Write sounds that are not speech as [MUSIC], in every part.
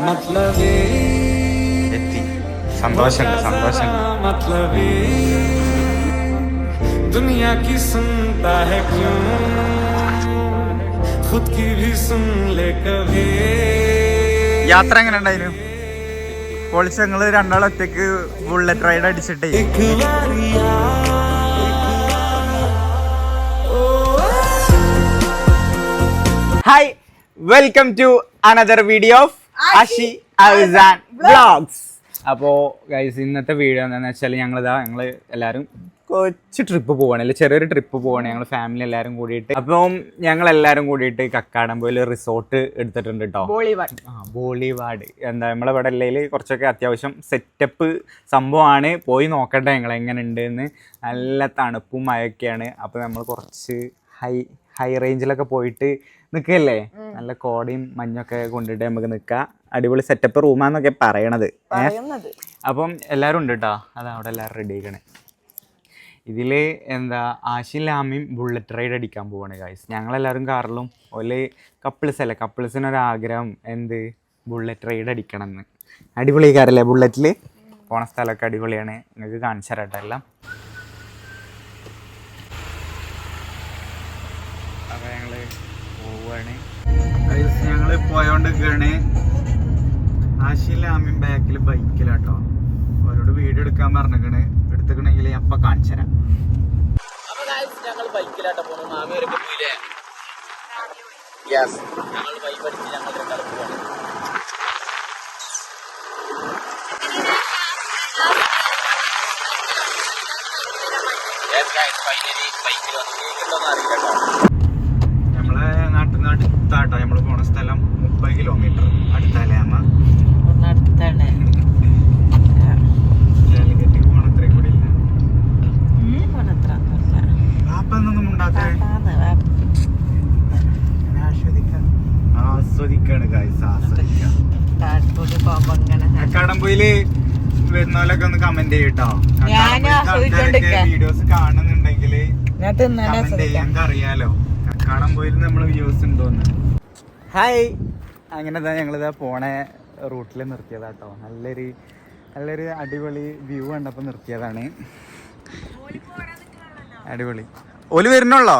मतलब എത്തി സന്തോഷമുണ്ട് സന്തോഷമുണ്ട് मतलब दुनिया की सुनता है क्यों खुद की भी सुन ले कभी യാത്ര എങ്ങനെ ഉണ്ടായിരുന്നു പൊളിച്ച് ഞങ്ങള് രണ്ടാളും ഒറ്റക്ക് ബുള്ളറ്റ് റൈഡ് അടിച്ചിട്ടേ एक बारी hi welcome to another video of Ashi Alsan vlogs അപ്പോൾ ഗൈസ് ഇന്നത്തെ വീഡിയോ എന്താണെന്ന് വെച്ചാൽ ഞങ്ങളിതാ ഞങ്ങൾ എല്ലാവരും കൊച്ചു ട്രിപ്പ് പോവാണ്. അല്ലെ? ചെറിയൊരു ട്രിപ്പ് പോവാണ്. ഞങ്ങൾ ഫാമിലി എല്ലാവരും കൂടിയിട്ട്. അപ്പം ഞങ്ങൾ എല്ലാവരും കൂടിയിട്ട് കക്കാടംപോയിൽ റിസോർട്ട് എടുത്തിട്ടുണ്ട് കേട്ടോ ബോളിവാഡ് ആ ബോളിവാഡ് എന്താ നമ്മളെ ഇവിടെ അല്ലെങ്കിൽ കുറച്ചൊക്കെ അത്യാവശ്യം സെറ്റപ്പ് സംഭവമാണ് പോയി നോക്കട്ടെ ഞങ്ങൾ എങ്ങനെ ഉണ്ട് എന്ന് നല്ല തണുപ്പും മഴയൊക്കെയാണ്. അപ്പോൾ നമ്മൾ കുറച്ച് ഹൈ ഹൈ റേഞ്ചിലൊക്കെ പോയിട്ട് നിൽക്കല്ലേ നല്ല കോടയും മഞ്ഞൊക്കെ കൊണ്ടിട്ട് നമുക്ക് നിൽക്കാം അടിപൊളി സെറ്റപ്പ് റൂമാന്നൊക്കെ പറയണത്? അപ്പം എല്ലാവരും ഉണ്ട് കേട്ടോ അതാ അവിടെ എല്ലാവരും റെഡി ആക്കണേ ഇതിൽ എന്താ ആശിൻ ലാമിയും ബുള്ളറ്റ് റൈഡ് അടിക്കാൻ പോവാണ് ഗായ്സ് ഞങ്ങളെല്ലാവരും കാറിലും ഓൽ കപ്പിൾസ് അല്ലേ? കപ്പിൾസിനൊരാഗ്രഹം എന്ത്? ബുള്ളറ്റ് റൈഡ് അടിക്കണം എന്ന് അടിപൊളി കാറല്ലേ ബുള്ളറ്റിൽ പോണ സ്ഥലമൊക്കെ അടിപൊളിയാണ്. നിങ്ങൾക്ക് കാണിച്ചു തരാം കേട്ടോ എല്ലാം അപ്പോൾ ഞങ്ങൾ പോവാണ്. ഞങ്ങൾ പോയോണ്ടിരിക്കുകയാണ് ആശിൻ അമ്മയും ബാക്കിൽ ബൈക്കിലാട്ടോ അവരോട് വീഡിയോ എടുക്കാൻ പറഞ്ഞിരിക്കണ്. എടുത്തിക്കണെങ്കിൽ ഞാൻ കാണിച്ചരാ കാണിച്ചു തരാം. ഞങ്ങൾ ബൈക്കിലാട്ടോ പോണു. മാമി വരെ പോയില്ലേ? യെസ് ഞങ്ങൾ ബൈക്ക് അടിച്ച് ഞങ്ങൾ രണ്ടാളും പോവാണ്. ഫൈനലി ബൈക്കിൽ വന്നിട്ടുണ്ടോന്ന് അറിയില്ല കമന്റ് ചെയ്യട്ടോ. വീഡിയോസ് കാണുന്നുണ്ടെങ്കിൽ അറിയാലോ കാണാൻ പോയി നമ്മൾ വ്യൂസ് ഉണ്ടോന്ന് ഹായ് അങ്ങനെ തന്നെ ഞങ്ങളിതാ പോണേ റൂട്ടിൽ നിർത്തിയതാട്ടോ. നല്ലൊരു നല്ലൊരു അടിപൊളി വ്യൂ കണ്ടപ്പോൾ നിർത്തിയതാണ്. അടിപൊളി. ഓൽ വരുന്നുള്ളോ?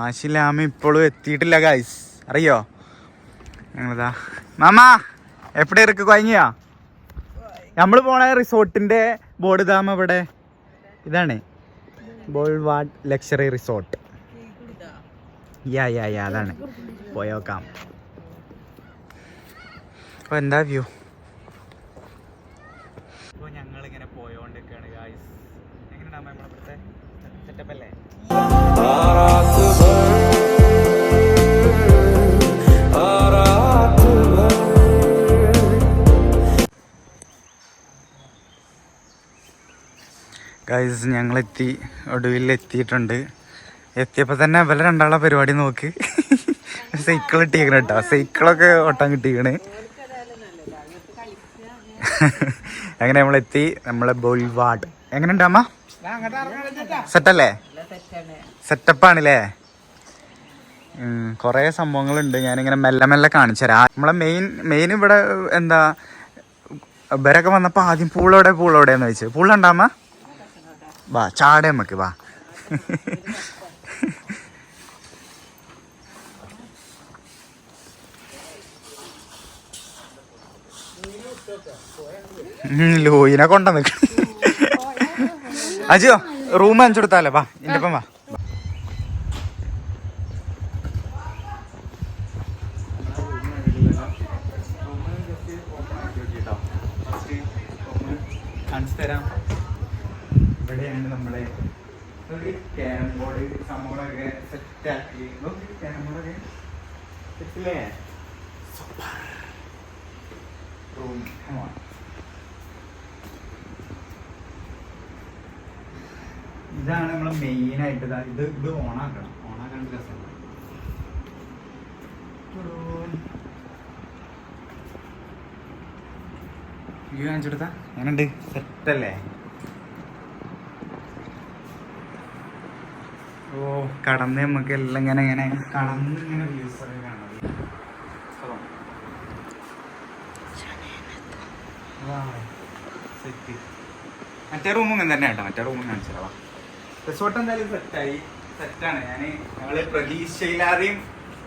ആശിലാമ ഇപ്പോഴും എത്തിയിട്ടില്ല ഗൈസ് അറിയോ? ഞങ്ങളിതാ. മാമാ എവിടെ ഇറക്ക് കൊയങ്ങിയാ? നമ്മൾ പോണ റിസോർട്ടിന്റെ ബോർഡ് ഇതാ ഇവിടെ ഇതാണ്. Boulevard luxury resort. യാ യാ യാ അതാണ്. പോയോക്കാം അപ്പോൾ എന്താ വ്യൂ? ഞങ്ങൾ ഇങ്ങനെ പോയോണ്ടിരിക്കുകയാണ് സെറ്റപ്പ് അല്ലേ? ഗൈസ് ഞങ്ങളെത്തി ഒടുവിൽ എത്തിയിട്ടുണ്ട് എത്തിയപ്പോൾ തന്നെ ഇവരെ രണ്ടാളെ പരിപാടി നോക്ക്. [LAUGHS] സൈക്കിൾ കിട്ടിയേക്കണ കേട്ടോ. സൈക്കിളൊക്കെ ഓട്ടാൻ കിട്ടിയേക്കണ്. [LAUGHS] അങ്ങനെ നമ്മളെത്തി? നമ്മളെ ബോൾവാട് എങ്ങനെയുണ്ട് അമ്മ? സെറ്റല്ലേ സെറ്റപ്പാണല്ലേ കുറേ സംഭവങ്ങളുണ്ട്. ഞാനിങ്ങനെ മെല്ലെ മെല്ലെ കാണിച്ചു തരാം. നമ്മളെ മെയിൻ മെയിൻ ഇവിടെ എന്താ ഇവരൊക്കെ വന്നപ്പോൾ ആദ്യം പൂളോടെ പൂളോടെയെന്ന് വെച്ച് പൂളുണ്ടാമ്മ വാ ചാടേ നമുക്ക് വാ. ലൂയിനെ കൊണ്ട നിക്ക അജിയോ റൂം അഞ്ചെടുത്താലോ വാ എന്റെ ഒപ്പം വാ കാണിച്ചു തരാം ഇവിടെയാണ് നമ്മളെ ഒരു ക്യാരം ബോർഡ് സംഭവങ്ങളൊക്കെ സെറ്റ് ആക്കി നോക്കി ക്യാരം ബോർഡൊക്കെ സെറ്റില്ലേ സൂപ്പർ റൂം ഇതാണ് നമ്മൾ മെയിൻ ആയിട്ട് ഇതാ ഇത് ഇത് ഓണാക്കണം. ഓണാക്കാൻ രസമാണ് വ്യൂ കാണിച്ചെടുത്താ? എങ്ങനെയുണ്ട്? സെറ്റല്ലേ? ഓ കടന്ന് നമുക്ക് എല്ലാം ഇങ്ങനെ ഇങ്ങനെ കടന്ന് ഇങ്ങനെ വ്യൂസ് ഒക്കെ സെറ്റ് മറ്റേ റൂമും ഇങ്ങനെ തന്നെ കേട്ടോ. മറ്റേ റൂമും കാണിച്ചതാ റിസോർട്ട് എന്തായാലും സെറ്റായി സെറ്റാണ്. ഞാൻ ഞങ്ങൾ പ്രതീക്ഷയിലാതെയും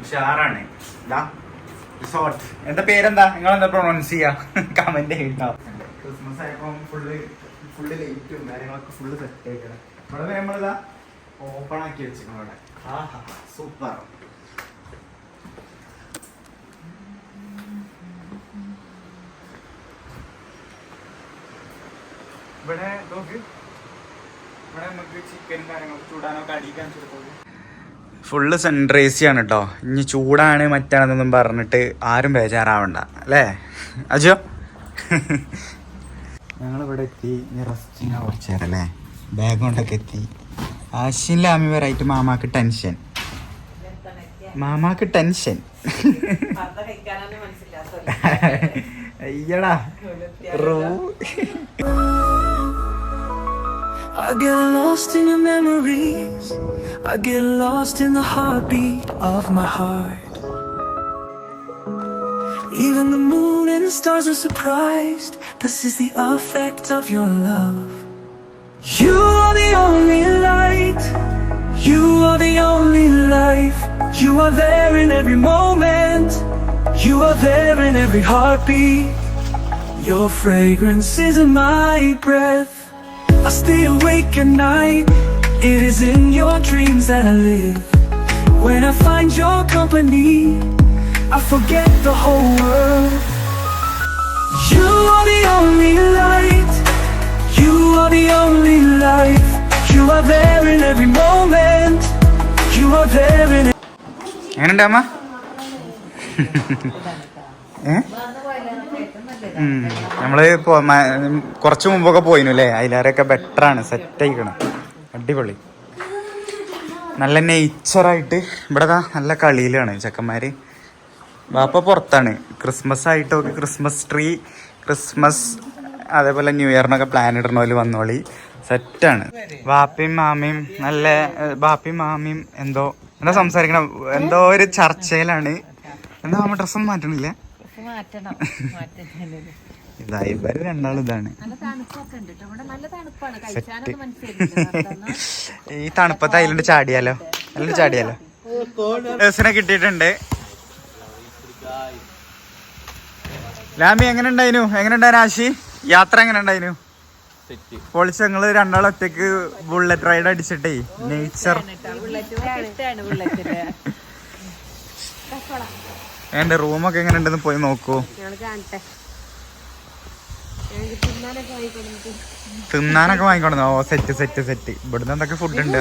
ഉഷാറാണ്. ഇതാ റിസോർട്ട്. എന്താ പേരെന്താ? നിങ്ങൾ എന്താ പ്രൊണൗൺസ് ചെയ്യാ? [LAUGHS] കമന്റ് ചെയ്യട്ടോ. ക്രിസ്മസ് ആയപ്പോ ഫുള്ള് ഫുള്ള് ലൈറ്റും കാര്യങ്ങളൊക്കെ ഫുള്ള് സെറ്റ് ആയിക്കണം ഇവിടെ നമ്മളിതാ ഓപ്പൺ ആക്കി വെച്ചിരിക്കണം ഇവിടെ. സൂപ്പർ ഇവിടെ നോക്ക്. ഇവിടെ നമുക്ക് ചിക്കനും കാര്യങ്ങളൊക്കെ ചൂടാനൊക്കെ അടിക്കാൻ ഫുള്ള് സൺറൈസി ആണ് കേട്ടോ ഇനി ചൂടാണ് മറ്റാണെന്നൊന്നും പറഞ്ഞിട്ട് ആരും ബേജാറാവണ്ട. അല്ലേ? അജോ? ഞങ്ങളിവിടെ എത്തി. ഇനി റെസ്റ്റിനാ കുറച്ച് നേരം അല്ലേ? ബാഗ് കൊണ്ടൊക്കെ എത്തി. ആശിനിലെ അമ്മി വരായിട്ട് മാമാക്ക് ടെൻഷൻ മാമാക്ക് ടെൻഷൻ അയ്യടാ. റൂ I get lost in your memories. I get lost in the heartbeat of my heart. Even the moon and the stars are surprised. This is the effect of your love. You are the only light. You are the only life. You are there in every moment. You are there in every heartbeat. Your fragrance is in my breath stay awake at night. It is in your dreams that I live. When I find your company I forget the whole world. You are the only light. You are the only life. You are there in every moment. You are there in every... [LAUGHS] നമ്മൾ കൊറച്ചു മുമ്പൊക്കെ പോയിനു അല്ലേ അതിലേറെയൊക്കെ better ആണ്. Set ആയിക്കണം. അടിപൊളി. നല്ല നേച്ചറായിട്ട് ഇവിടെ നല്ല കളിയിലാണ് ചെക്കന്മാര്. വാപ്പ പുറത്താണ്. ക്രിസ്മസ് ആയിട്ടൊക്കെ ക്രിസ്മസ് ട്രീ ക്രിസ്മസ് അതേപോലെ ന്യൂ ഇയറിനൊക്കെ പ്ലാൻ ഇടണ പോലെ വന്നോളി. സെറ്റാണ് ബാപ്പയും മാമയും നല്ല ബാപ്പയും മാമയും എന്തോ എന്താ സംസാരിക്കണം? എന്തോ ഒരു ചർച്ചയിലാണ്. എന്താ ഡ്രസ്സൊന്നും മാറ്റണില്ല? ഇതാ ഇവർ രണ്ടാളും ഇതാണ്. സെറ്റ്. [LAUGHS] ഈ തണുപ്പത്ത് അതിലുണ്ട് ചാടിയാലോ? അതിലുണ്ട് ചാടിയാലോ? ഡ്രസ്സിനെ കിട്ടിയിട്ടുണ്ട്. ലാമി എങ്ങനെ ഉണ്ടായിനു? എങ്ങനെ ഉണ്ടായിരുന്നു ആശി? യാത്ര എങ്ങനെ ഉണ്ടായിനു? പൊളിച്ച് ഞങ്ങൾ രണ്ടാളും ഒറ്റയ്ക്ക് ബുള്ളറ്റ് റൈഡ് അടിച്ചിട്ടേ നേച്ചർ [LAUGHS] എന്റെ റൂമൊക്കെ എങ്ങനെ ഉണ്ടെന്ന് പോയി നോക്കൂ. തിന്നാനൊക്കെ വാങ്ങിക്കൊണ്ടു ഓ സെറ്റ് സെറ്റ് സെറ്റ്. ഇവിടുന്ന് എന്തൊക്കെ ഫുഡ് ഉണ്ട്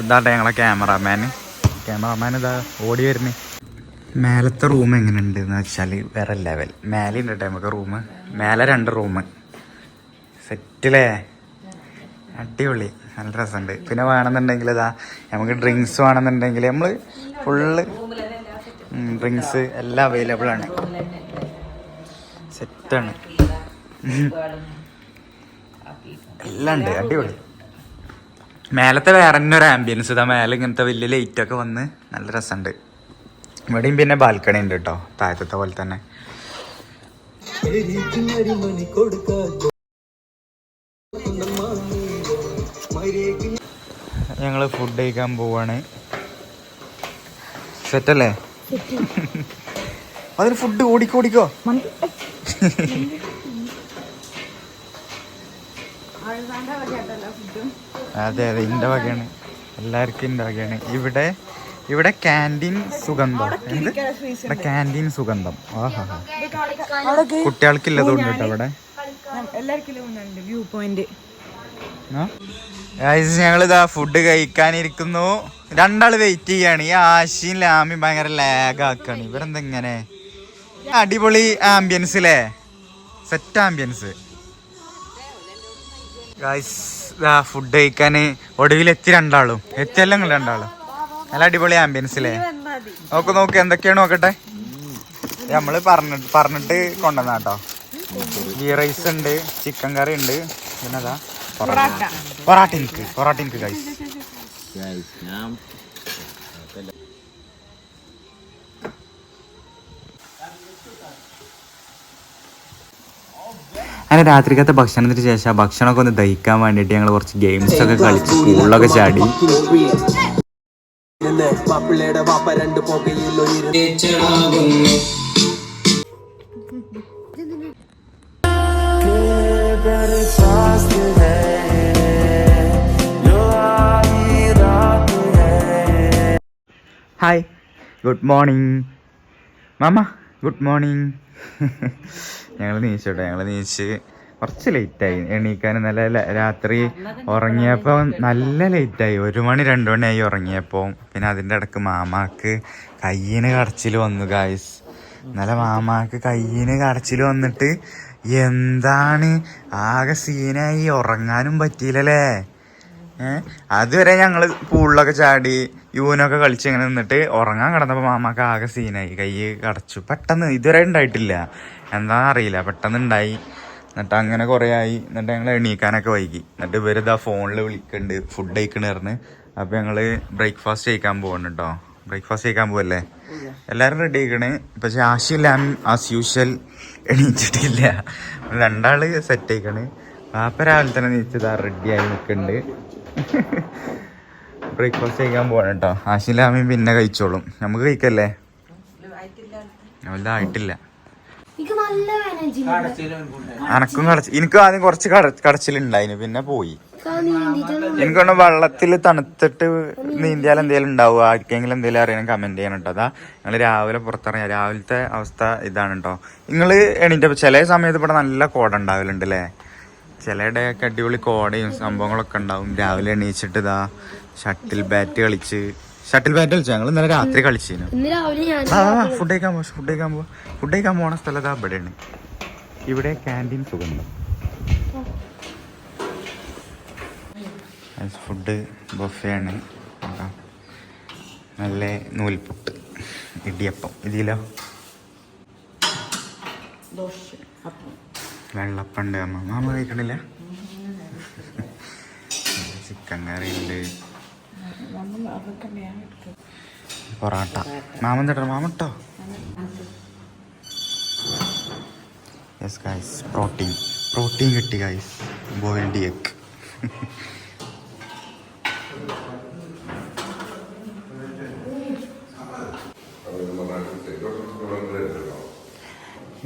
ഇതാട്ടെ ഞങ്ങളെ ക്യാമറാമാൻ ക്യാമറാമാൻ ഇതാ ഓടി വരുന്നത് മേലത്തെ റൂം എങ്ങനെയുണ്ട് എന്ന് വെച്ചാൽ വേറെ ലെവൽ മേലെ ഉണ്ട് കേട്ടോ നമുക്ക് റൂം മേലെ രണ്ട് റൂം സെറ്റിലേ അടിപൊളി. നല്ല രസമുണ്ട്. പിന്നെ വേണമെന്നുണ്ടെങ്കിൽ ഇതാ നമുക്ക് ഡ്രിങ്ക്സ് വേണമെന്നുണ്ടെങ്കിൽ നമ്മൾ ഫുള്ള് ഡ്രിങ്ക്സ് എല്ലാം അവൈലബിൾ ആണ്. സെറ്റാണ് എല്ലാം ഉണ്ട് അടിപൊളി. മേലത്തെ വേറെ തന്നെ ഒരു ആംബിയൻസ് ഇതാ മേലെ ഇങ്ങനത്തെ വലിയ ലൈറ്റൊക്കെ വന്ന് നല്ല രസമുണ്ട്. ഇവിടെയും പിന്നെ ബാൽക്കണി ഉണ്ട് കേട്ടോ താഴത്തെ പോലെ തന്നെ. ഞങ്ങൾ ഫുഡ് കഴിക്കാൻ പോവാണ്. സെറ്റല്ലേ അതിന് ഫുഡ് ഓടിക്കോ ഓടിക്കോ. അതെ അതെ ഇന്റെ വകയാണ്. എല്ലാവർക്കും ഇന്റെ വകയാണ്. ഇവിടെ ഇവിടെ ക്യാന്റീൻ സുഗന്ധം. എന്ത്? ഇവിടെ ക്യാന്റീൻ സുഗന്ധം. ആഹാ. കുട്ടികൾക്കില്ലതുകൊണ്ട് കേട്ടോ ഇവിടെ? വ്യൂ പോയിന്റ് ഞങ്ങൾ ഇതാ ഫുഡ് കഴിക്കാനിരിക്കുന്നു. രണ്ടാൾ വെയിറ്റ് ചെയ്യാണ്. ഈ ആശയും ലാമിയും ഭയങ്കര ലാഗ് ആക്കാണ്. ഇങ്ങനെ? അടിപൊളി ആംബിയൻസ് അല്ലേ സെറ്റ് ആംബിയൻസ് ഫുഡ് കഴിക്കാൻ ഒടുവിലെത്തി രണ്ടാളും. എത്തിയല്ലോ നിങ്ങൾ രണ്ടാളും? നല്ല അടിപൊളി ആംബിയൻസ് അല്ലേ നോക്ക് നോക്ക് എന്തൊക്കെയാണ് നോക്കട്ടെ? നമ്മൾ പറഞ്ഞിട്ട് പറഞ്ഞിട്ട് കൊണ്ടുവന്നാട്ടോ. ഗീ റൈസ് ഉണ്ട് ചിക്കൻ കറി ഉണ്ട്. പിന്നെ അതാ പൊറാട്ട എനിക്ക് പൊറാട്ട എനിക്ക് ഗൈസ് അങ്ങനെ രാത്രിക്കത്തെ ഭക്ഷണത്തിന് ശേഷം ഭക്ഷണമൊക്കെ ഒന്ന് ദഹിക്കാൻ വേണ്ടിയിട്ട് ഞങ്ങൾ കുറച്ച് ഗെയിംസ് ഒക്കെ കളിച്ച് സ്കൂളിലൊക്കെ ചാടി. പപ്പിളയുടെ വാപ്പ രണ്ട് പുകയിൽ ഹായ് ഗുഡ് മോർണിംഗ് മാമ ഗുഡ് മോർണിംഗ് ഞങ്ങൾ നീച്ചോട്ടെ ഞങ്ങൾ നീച്ച് കുറച്ച് ലേറ്റായി എണീക്കാൻ നല്ല രാത്രി ഉറങ്ങിയപ്പോൾ നല്ല ലേറ്റായി ഒരു മണി രണ്ട് മണിയായി ഉറങ്ങിയപ്പോൾ പിന്നെ അതിന്റെ ഇടയ്ക്ക് മാമാക്ക് കയ്യിന് കടച്ചിൽ വന്നു ഗായ്സ് നല്ല മാമാക്ക് കയ്യിന് കടച്ചിൽ വന്നിട്ട് എന്താണ്? ആകെ സീനായി ഉറങ്ങാനും പറ്റിയില്ലല്ലേ? അതുവരെ ഞങ്ങൾ പൂളിലൊക്കെ ചാടി യൂനൊക്കെ കളിച്ച് ഇങ്ങനെ നിന്നിട്ട് ഉറങ്ങാൻ കിടന്നപ്പോൾ മാമാക്ക് ആകെ സീനായി. കൈ കടച്ചു. പെട്ടെന്ന് ഇതുവരെ ഉണ്ടായിട്ടില്ല. എന്താണെന്ന് അറിയില്ല. പെട്ടെന്ന് ഉണ്ടായി. എന്നിട്ട് അങ്ങനെ കുറേ ആയി. എന്നിട്ട് ഞങ്ങൾ എണീക്കാനൊക്കെ വൈകി. എന്നിട്ട് ഇവരിതാ ഫോണിൽ വിളിക്കുന്നുണ്ട് ഫുഡ് കഴിക്കണ പറഞ്ഞ്. അപ്പോൾ ഞങ്ങൾ ബ്രേക്ക്ഫാസ്റ്റ് കഴിക്കാൻ പോകണം കേട്ടോ ബ്രേക്ക്ഫാസ്റ്റ് കഴിക്കാൻ പോവല്ലേ? എല്ലാവരും റെഡി ആയിക്കണ്. പക്ഷെ ആശില്ല ആസ് യൂഷ്വൽ എണീച്ചിട്ടില്ല രണ്ടാൾ സെറ്റ് ആയിക്കണ്. പാപ്പ രാവിലെ തന്നെ നീച്ചതാ റെഡിയായി നിൽക്കുന്നുണ്ട് ബ്രേക്ക്ഫാസ്റ്റ് കഴിക്കാൻ പോകണം കേട്ടോ ആശിലാമയും പിന്നെ കഴിച്ചോളും. നമുക്ക് കഴിക്കല്ലേ? ആയിട്ടില്ല അനക്കും കടച്ച് എനിക്ക് ആദ്യം കുറച്ച് കട കടച്ചിലുണ്ടായിന് പിന്നെ പോയി. എനിക്ക് വെള്ളത്തിൽ തണുത്തിട്ട് നീന്തിയാൽ എന്തെങ്കിലും ഉണ്ടാവും ആർക്കെങ്കിലും എന്തെങ്കിലും അറിയണം കമന്റ് ചെയ്യണം കേട്ടോ അതാ ഞങ്ങൾ രാവിലെ പുറത്തിറങ്ങിയ രാവിലത്തെ അവസ്ഥ ഇതാണ് കേട്ടോ നിങ്ങൾ എണീറ്റപ്പോൾ ചില സമയത്ത് ഇവിടെ നല്ല കോട ഉണ്ടാവലുണ്ട് അല്ലേ ചിലയിടെയൊക്കെ അടിപൊളി കോടയും സംഭവങ്ങളൊക്കെ ഉണ്ടാവും. രാവിലെ എണീച്ചിട്ട് ഇതാ ഷട്ടിൽ ബാറ്റ് കളിച്ച്. ഷട്ടിൽ ബാറ്റ് കളിച്ചു? ഞങ്ങൾ ഇന്നലെ രാത്രി കളിച്ചിരുന്നു ഇന്ന് രാവിലെ ഞാൻ ആ ഫുഡ് കഴിക്കാൻ പോ ഫുഡ് കഴിക്കാൻ പോ ഫുഡ് കഴിക്കാൻ പോണ സ്ഥലത്ത് ഇവിടെയാണ്. ഇവിടെ ക്യാന്റീൻ സുഗന്ധം ഫുഡ് ബൊഫയാണ് നല്ല നൂൽപുട്ട് ഇടിയപ്പം. ഇതിലോ? വെള്ളപ്പണ്ട് അമ്മ. മാമ കഴിക്കണില്ല? ചിക്കൻ കറി ഉണ്ട് പൊറാട്ട. മാമൻ തട്ടോ മാമട്ടോ യെസ് ഗൈസ് പ്രോട്ടീൻ പ്രോട്ടീൻ കിട്ടി guys boiled egg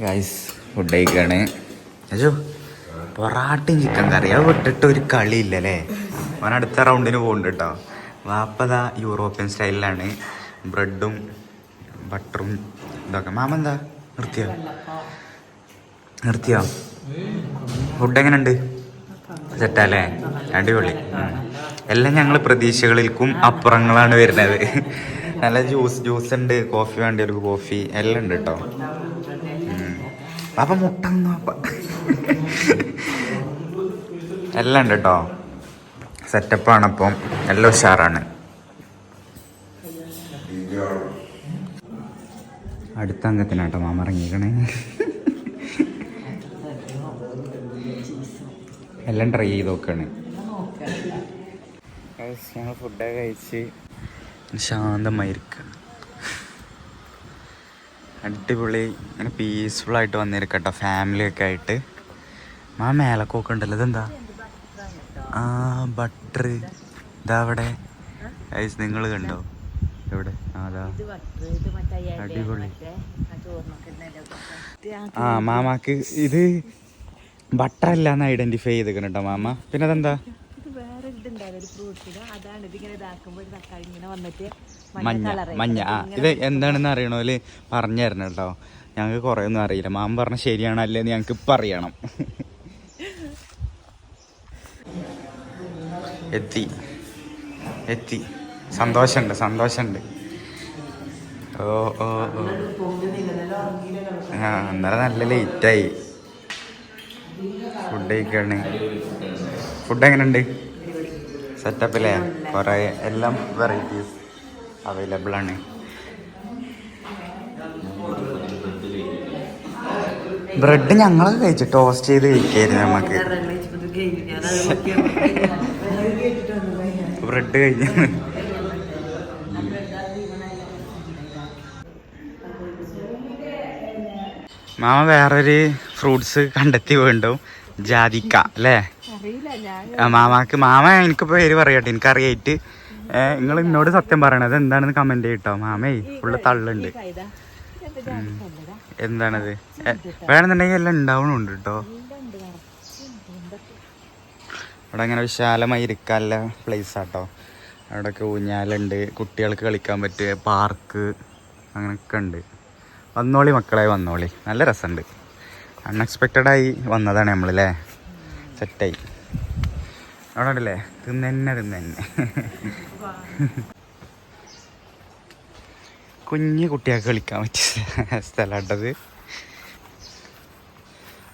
guys food കഴിക്കാണ്. അജോ പൊറാട്ടയും ചിക്കൻ കറി അത് വിട്ടിട്ട് ഒരു കളിയില്ലല്ലേ? അവൻ അടുത്ത റൗണ്ടിന് പോകുന്നുണ്ട് കേട്ടോ വാപ്പത യൂറോപ്യൻ സ്റ്റൈലിലാണ് ബ്രെഡും ബട്ടറും ഇതൊക്കെ. മാമ എന്താ? നിർത്തിയോ? നിർത്തിയോ? ഫുഡ് എങ്ങനെയുണ്ട് സെറ്റല്ലേ? അടിപൊളി. എല്ലാം ഞങ്ങൾ പ്രതീക്ഷകളിൽക്കും അപ്പുറങ്ങളാണ് വരുന്നത്. നല്ല ജ്യൂസ് ജ്യൂസ് ഉണ്ട്. കോഫി വേണ്ടിയവർക്ക് കോഫി എല്ലാം ഉണ്ട് കേട്ടോ അപ്പം മുട്ട എല്ലാം ഉണ്ട് കേട്ടോ സെറ്റപ്പാണ് അപ്പം. എല്ലാം ഉഷാറാണ്. അടുത്ത അംഗത്തിനാട്ടോ മാമ ഇറങ്ങിക്കണേ എല്ലാം ട്രൈ ചെയ്ത് നോക്കാണ്. ഞങ്ങൾ ഫുഡൊക്കെ കഴിച്ച് ശാന്തമായിരിക്കണം അടിപൊളി ഇങ്ങനെ പീസ്ഫുൾ ആയിട്ട് വന്നിരിക്കട്ടോ. ഫാമിലിയൊക്കെ ആയിട്ട്. ആ മേലക്കൊക്കെ ഉണ്ടല്ലോ. ഇതെന്താ? ആ ബട്ടർ ഇതാ അവിടെ. ഐസ് നിങ്ങൾ കണ്ടോ? എവിടെ? അതാ അടിപൊളി. ആ മാമാക്ക് ഇത് ബട്ടർ അല്ലാന്ന് ഐഡന്റിഫൈ ചെയ്തിരിക്കണം കേട്ടോ മാമ. പിന്നെ അതെന്താ? മഞ്ഞ മഞ്ഞ ആ ഇത് എന്താണെന്ന് അറിയണോൽ പറഞ്ഞു തരണം കേട്ടോ ഞങ്ങൾക്ക് കുറേ ഒന്നും അറിയില്ല. മാമ പറഞ്ഞ ശരിയാണോ അല്ലേന്ന് ഞങ്ങൾക്ക് ഇപ്പം അറിയണം. എത്തി. എത്തി. സന്തോഷമുണ്ട് സന്തോഷമുണ്ട് ഓ ഓ ഓ. ആ ഇന്നലെ നല്ല ലേറ്റായി. ഫുഡ് കഴിക്കാണ്. ഫുഡ് എങ്ങനെയുണ്ട്? സെറ്റപ്പിലെ കുറേ എല്ലാം വെറൈറ്റീസ് അവൈലബിൾ ആണ്. ബ്രെഡ് ഞങ്ങളൊക്കെ കഴിച്ചു ടോസ്റ്റ് ചെയ്ത് കഴിക്കായിരുന്നു നമുക്ക് ബ്രെഡ് കഴിഞ്ഞു. മാമ വേറൊരു ഫ്രൂട്ട്സ് കണ്ടെത്തി വീണ്ടും. ജാതിക്ക അല്ലേ? മാമാക്ക് മാമ എനിക്ക് പേര് പറയട്ടെ എനിക്ക് അറിയായിട്ട് നിങ്ങൾ എന്നോട് സത്യം പറയണത് എന്താണെന്ന് കമന്റ് ചെയ്യട്ടോ. മാമേ ഫുള്ള് തള്ളുണ്ട്. എന്താണത്? വേണമെന്നുണ്ടെങ്കിൽ എല്ലാം ഉണ്ടാവണുണ്ട് കേട്ടോ ഇവിടെ അങ്ങനെ വിശാലമായി ഇരിക്കാനുള്ള പ്ലേസ് ആട്ടോ. അവിടെയൊക്കെ ഊഞ്ഞാലുണ്ട്. കുട്ടികൾക്ക് കളിക്കാൻ പറ്റിയ പാർക്ക് അങ്ങനെയൊക്കെ ഉണ്ട്. വന്നോളി മക്കളെ വന്നോളി. നല്ല രസമുണ്ട്. അൺഎക്സ്പെക്റ്റഡായി വന്നതാണ് നമ്മളല്ലേ? സെറ്റായി അവിടെ ഉണ്ടല്ലേ തിന്നെ തിന്നെ കുഞ്ഞു കുട്ടികൾക്ക് കളിക്കാൻ പറ്റിയ സ്ഥലമാട്ടത്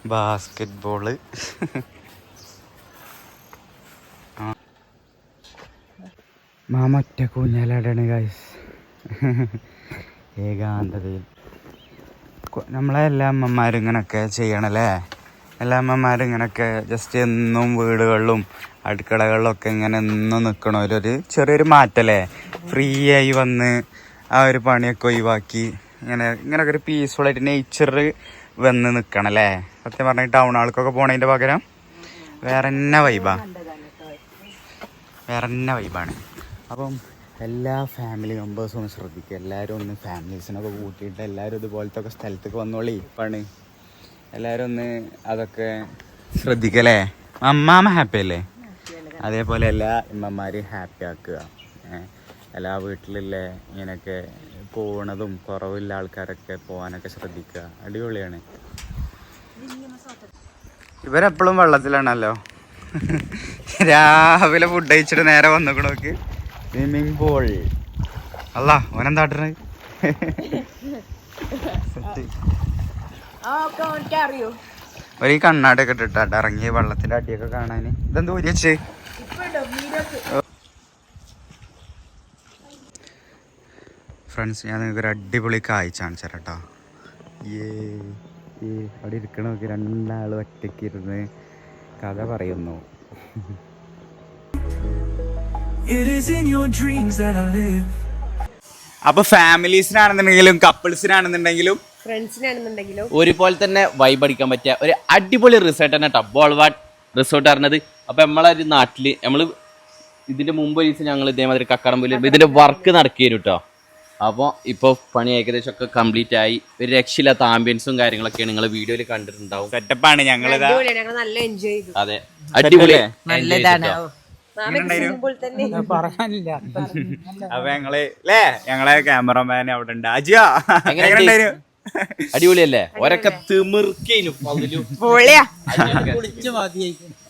ബാസ്കറ്റ് ബോൾ മാമ ഒറ്റ ഗായ്സ് ഏകാന്തതയിൽ. കു- നമ്മളെ എല്ലാ അമ്മമാരും ഇങ്ങനൊക്കെ ചെയ്യണല്ലേ? എല്ലാ അമ്മമാരും ഇങ്ങനൊക്കെ ജസ്റ്റ് എന്നും വീടുകളിലും അടുക്കളകളിലൊക്കെ ഇങ്ങനെ എന്നും നിൽക്കണ ഒരു ചെറിയൊരു മാറ്റല്ലേ? ഫ്രീ ആയി വന്ന് ആ ഒരു പണിയൊക്കെ ഒഴിവാക്കി ഇങ്ങനെ ഇങ്ങനൊക്കെ ഒരു പീസ്ഫുൾ നേച്ചർ വന്ന് നിൽക്കണല്ലേ സത്യം പറഞ്ഞാൽ ടൗൺ ആൾക്കൊക്കെ പോണതിന്റെ പകരം വേറെ തന്നെ വൈബാ വേറെ തന്നെ വൈബാണ് അപ്പം എല്ലാ ഫാമിലി മെമ്പേഴ്സും ഒന്ന് ശ്രദ്ധിക്കുക എല്ലാവരും ഒന്ന് ഫാമിലീസിനൊക്കെ കൂട്ടിയിട്ട് എല്ലാവരും ഇതുപോലത്തെ ഒക്കെ സ്ഥലത്തേക്ക് വന്നോളി. ഇപ്പാണ്. എല്ലാവരും ഒന്ന് അതൊക്കെ ശ്രദ്ധിക്കല്ലേ അമ്മാമ ഹാപ്പി അല്ലേ? അതേപോലെ എല്ലാ ഇമ്മമാരെയും ഹാപ്പി ആക്കുക. എല്ലാ വീട്ടിലുള്ള ഇങ്ങനെയൊക്കെ പോണതും കുറവില്ല ആൾക്കാരൊക്കെ പോകാനൊക്കെ ശ്രദ്ധിക്കുക. അടിപൊളിയാണ്. ഇവരെപ്പോഴും വെള്ളത്തിലാണല്ലോ. രാവിലെ ഫുഡ് കഴിച്ചിട്ട് നേരെ വന്നിക്കണോക്ക് സ്വിമ്മിങ് പൂൾ അല്ല ഓനെന്താട്ടണ അറിയോ. ഒരു കണ്ണാടൊക്കെ കണ്ണാടിയൊക്കെ ഇട്ടിട്ടാ ഇറങ്ങി വെള്ളത്തിന്റെ അടിയൊക്കെ കാണാന്. ഇതെന്താ വെച്ച്? ഫ്രണ്ട്സ് ഞാൻ നിങ്ങൾക്ക് ഒരു അടിപൊളി കാഴ്ച കാണിച്ചു ഏ അവിടെ ഇരിക്കണമൊക്കെ രണ്ടാൾ ഒറ്റയ്ക്ക് ഇരുന്ന് കഥ പറയുന്നു. It is in your dreams that I live. അപ്പൊ ഫാമിലീസിനാണെന്നുണ്ടെങ്കിലും കപ്പിൾസിനാണെന്നുണ്ടെങ്കിലും ഫ്രണ്ട്സിനാണെന്നുണ്ടെങ്കിലും ഒരുപോലെ തന്നെ വൈബ് അടിക്കാൻ പറ്റിയ ഒരു അടിപൊളി റിസോർട്ട് തന്നെ കേട്ടോ ബോൾവാഡ് റിസോർട്ട് പറഞ്ഞത് അപ്പൊ നമ്മളെ ഒരു നാട്ടിൽ നമ്മൾ ഇതിന്റെ മുമ്പ് ഒരു ദിവസം ഞങ്ങൾ ഇതേമാതിരി കക്കാടംപൊലി ഇതിന്റെ വർക്ക് നടക്കിയിരുന്നു കേട്ടോ അപ്പോൾ ഇപ്പോൾ പണി ഏകദേശം ഒക്കെ കംപ്ലീറ്റ് ആയി. ഒരു രക്ഷയില്ലാത്ത ആംബിയൻസും കാര്യങ്ങളൊക്കെയാണ് നിങ്ങൾ വീഡിയോയിൽ കണ്ടിട്ടുണ്ടാവും. സെറ്റപ്പാണ് ഞങ്ങൾ നല്ല എൻജോയ് ചെയ്തു. അതെ. അടിപൊളി. നല്ലതാണ് തന്നെ. അപ്പൊ ഞങ്ങൾ ല്ലേ? ഞങ്ങളെ ക്യാമറമാൻ അവിടെ ഉണ്ട്. അജിയ എങ്ങനെ എങ്ങനെയുണ്ടായിരുന്നു? അടിപൊളിയല്ലേ? ഒരൊക്കെ തിമിർക്കേനു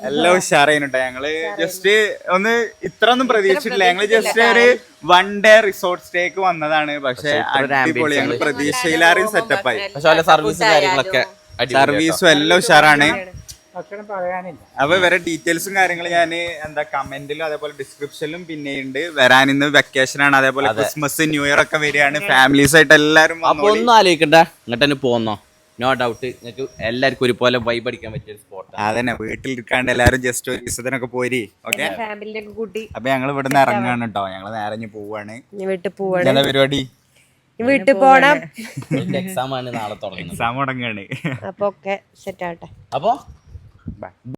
എല്ലാം ഉഷാറായിട്ടോ ഞങ്ങൾ ജസ്റ്റ് ഒന്ന് ഇത്ര ഒന്നും പ്രതീക്ഷിച്ചിട്ടില്ല. ഞങ്ങൾ ജസ്റ്റ് ഒരു വൺ ഡേ റിസോർട്ട് സ്റ്റേക്ക് വന്നതാണ്. പക്ഷെ അടിപൊളി. ഞങ്ങൾ പ്രതീക്ഷയിലാറും സെറ്റപ്പായി പക്ഷെ സർവീസ് കാര്യങ്ങളൊക്കെ സർവീസും എല്ലാം ഉഷാറാണ്. അപ്പൊ ഇവരെ ഡീറ്റെയിൽസും കാര്യങ്ങളും ഞാൻ എന്താ കമന്റിലും അതേപോലെ ഡിസ്ക്രിപ്ഷനിലും പിന്നെ ഉണ്ട് വരാൻ ഇന്ന് വെക്കേഷൻ ആണ്. അതേപോലെ ക്രിസ്മസ് ന്യൂ ഇയർ ഒക്കെ വരികയാണ്. ഫാമിലീസ് ആയിട്ട് എല്ലാരും അപ്പൊ. ഒന്നും ആലോചിക്കണ്ട. ഇങ്ങോട്ട് തന്നെ പോന്നോ. നോ ഡൗട്ട് നിങ്ങൾക്ക് എല്ലാവർക്കും ഒരുപോലെ വൈബ് അടിക്കാൻ പറ്റിയ സ്പോട്ട് അതന്നെ. വീട്ടിൽ ഇരിക്കാണ്ട് എല്ലാരും ജസ്റ്റ് ഒരു ദിവസത്തിനൊക്കെ പോരി. ഓക്കെ കൂട്ടി. അപ്പൊ ഞങ്ങൾ ഇവിടെ നിന്ന് ഇറങ്ങാണ് കേട്ടോ ഞങ്ങൾ നേരെ പോവാണ്. വീട്ടിൽ പോവാണ്. പരിപാടി? വീട്ടിൽ പോണം. എക്സാം ആണ് നാളെ തുടങ്ങുന്നത്. എക്സാം തുടങ്ങാണ്. അപ്പൊ ഒക്കെ സെറ്റ് ആവട്ടെ. അപ്പൊ Bye.